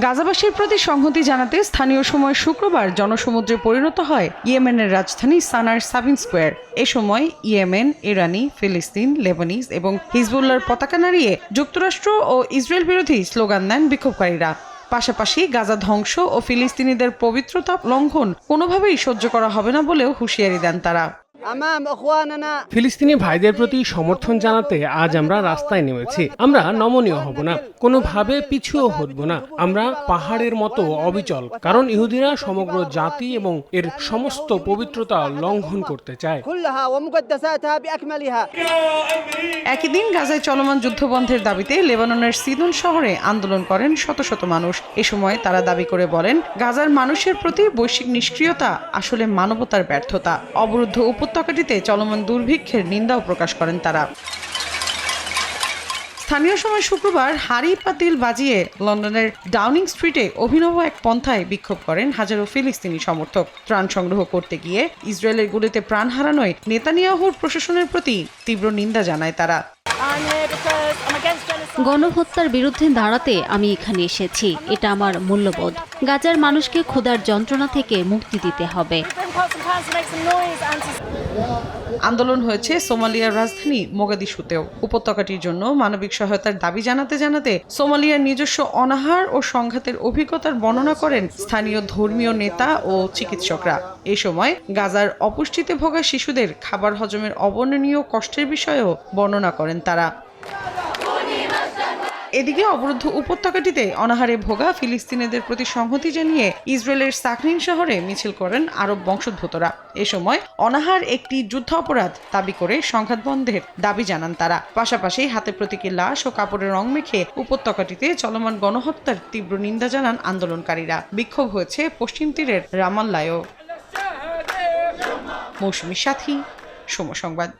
গাজাবাসীর প্রতি সংহতি জানাতে স্থানীয় সময় শুক্রবার জনসমুদ্রে পরিণত হয় ইয়েমেনের রাজধানী সানার সাবিন স্কোয়ার। এ সময় ইয়েমেন, ইরানি, ফিলিস্তিন, লেবানিজ এবং হিজবুল্লার পতাকা নাড়িয়ে যুক্তরাষ্ট্র ও ইসরায়েল বিরোধী স্লোগান দেন বিক্ষোভকারীরা। পাশাপাশি গাজা ধ্বংস ও ফিলিস্তিনিদের পবিত্রতা লঙ্ঘন কোনোভাবেই সহ্য করা হবে না বলেও হুঁশিয়ারি দেন তারা। ফিলিস্তিনি ভাইদের প্রতি সমর্থন জানাতে আজ আমরা রাস্তায় নেমেছি। আমরা নমনীয় হব না কোনোভাবে পিছুও হব না। আমরা পাহাড়ের মতো অবিচল কারণ ইহুদিরা সমগ্র জাতি এবং এর সমস্ত পবিত্রতা লঙ্ঘন করতে চায়। একই দিন গাজায় চলমান যুদ্ধবন্ধের দাবিতে লেবাননের সিদুন শহরে আন্দোলন করেন শত শত মানুষ। এ সময় তারা দাবি করে বলেন গাজার মানুষের প্রতি বৈশ্বিক নিষ্ক্রিয়তা আসলে মানবতার ব্যর্থতা। অবরুদ্ধ উপত্য উপত্যকাটিতে চলমান দুর্ভিক্ষের নিন্দাও প্রকাশ করেন তারা। স্থানীয় সময় শুক্রবার হাড়ি পাতিল বাজিয়ে লন্ডনের ডাউনিং স্ট্রিটে অভিনব এক পন্থায় বিক্ষোভ করেন হাজারো ফিলিস্তিনি সমর্থক। ত্রাণ সংগ্রহ করতে গিয়ে ইসরায়েলের গুলিতে প্রাণ হারানোয় নেতানিয়াহুর প্রশাসনের প্রতি তীব্র নিন্দা জানায় তারা। গণহত্যার বিরুদ্ধে দাঁড়াতে আমি এখানে এসেছি। এটা আমার মূল্যবোধ। গাজার মানুষকে ক্ষুধার যন্ত্রণা থেকে মুক্তি দিতে হবে। আন্দোলন হয়েছে সোমালিয়ার রাজধানী মোগাদিশুতেও উপত্যকাটির জন্য মানবিক সহায়তার দাবি জানাতে জানাতে সোমালিয়ার নিজস্ব অনাহার ও সংঘাতের অভিজ্ঞতার বর্ণনা করেন স্থানীয় ধর্মীয় নেতা ও চিকিৎসকরা। এ সময় গাজার অপুষ্টিতে ভোগা শিশুদের খাবার হজমের অবর্ণনীয় কষ্টের বিষয়েও বর্ণনা করেন তারা। এদিকে অবরুদ্ধ উপত্যকাটিতে অনাহারে ভোগা ফিলিস্তিনিদের প্রতি সংহতি জানিয়ে ইসরায়েলের সাকরিন শহরে মিছিল করেন আরব বংশোদ্ভূতরা। এ সময় অনাহার একটি যুদ্ধ অপরাধ দাবি করে সংঘাত বন্ধের দাবি জানান তারা। পাশাপাশি হাতে প্রতীকী লাশ ও কাপড়ের রং মেখে উপত্যকাটিতে চলমান গণহত্যার তীব্র নিন্দা জানান আন্দোলনকারীরা। বিক্ষোভ হয়েছে পশ্চিম তীরের রামাল্লায়ও। মৌসুমী সাথী সময় সংবাদ